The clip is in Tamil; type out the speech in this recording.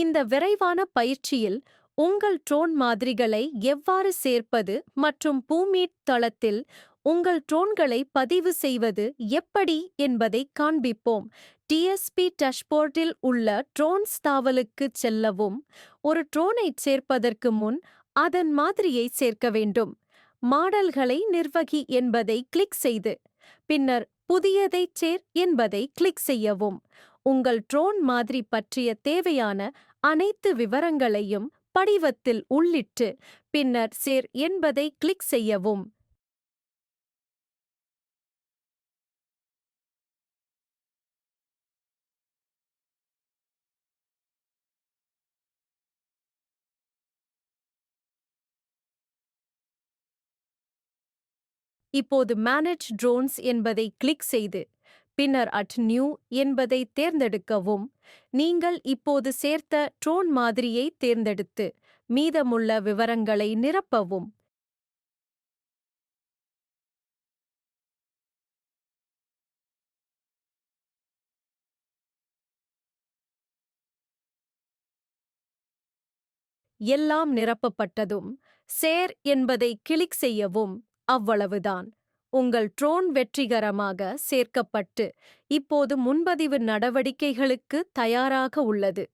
இந்த விரைவான பயிற்சியில் உங்கள் ட்ரோன் மாதிரிகளை எவ்வாறு சேர்ப்பது மற்றும் பூமீட் தளத்தில் உங்கள் ட்ரோன்களை பதிவு செய்வது எப்படி என்பதை காண்பிப்போம். டிஎஸ்பி டஷ்போர்டில் உள்ள ட்ரோன்ஸ் தாவலுக்கு செல்லவும் ஒரு ட்ரோனை சேர்ப்பதற்கு முன் அதன் மாதிரியை சேர்க்க வேண்டும். மாடல்களை நிர்வகி என்பதை கிளிக் செய்து பின்னர் புதியதைச் சேர் என்பதை கிளிக் செய்யவும். உங்கள் ட்ரோன் மாதிரி பற்றிய தேவையான அனைத்து விவரங்களையும் படிவத்தில் உள்ளிட்டு பின்னர் சேர் என்பதை கிளிக் செய்யவும். இப்போது மேனேஜ் ட்ரோன்ஸ் என்பதை கிளிக் செய்து பின்னர் அட் நியூ என்பதை தேர்ந்தெடுக்கவும். நீங்கள் இப்போது சேர்த்த ட்ரோன் மாதிரியை தேர்ந்தெடுத்து மீதமுள்ள விவரங்களை நிரப்பவும். எல்லாம் நிரப்பப்பட்டதும் சேர் என்பதை கிளிக் செய்யவும் அவ்வளவுதான். உங்கள் ட்ரோன் வெற்றிகரமாக சேர்க்கப்பட்டு இப்போது முன்பதிவு நடவடிக்கைகளுக்கு தயாராக உள்ளது.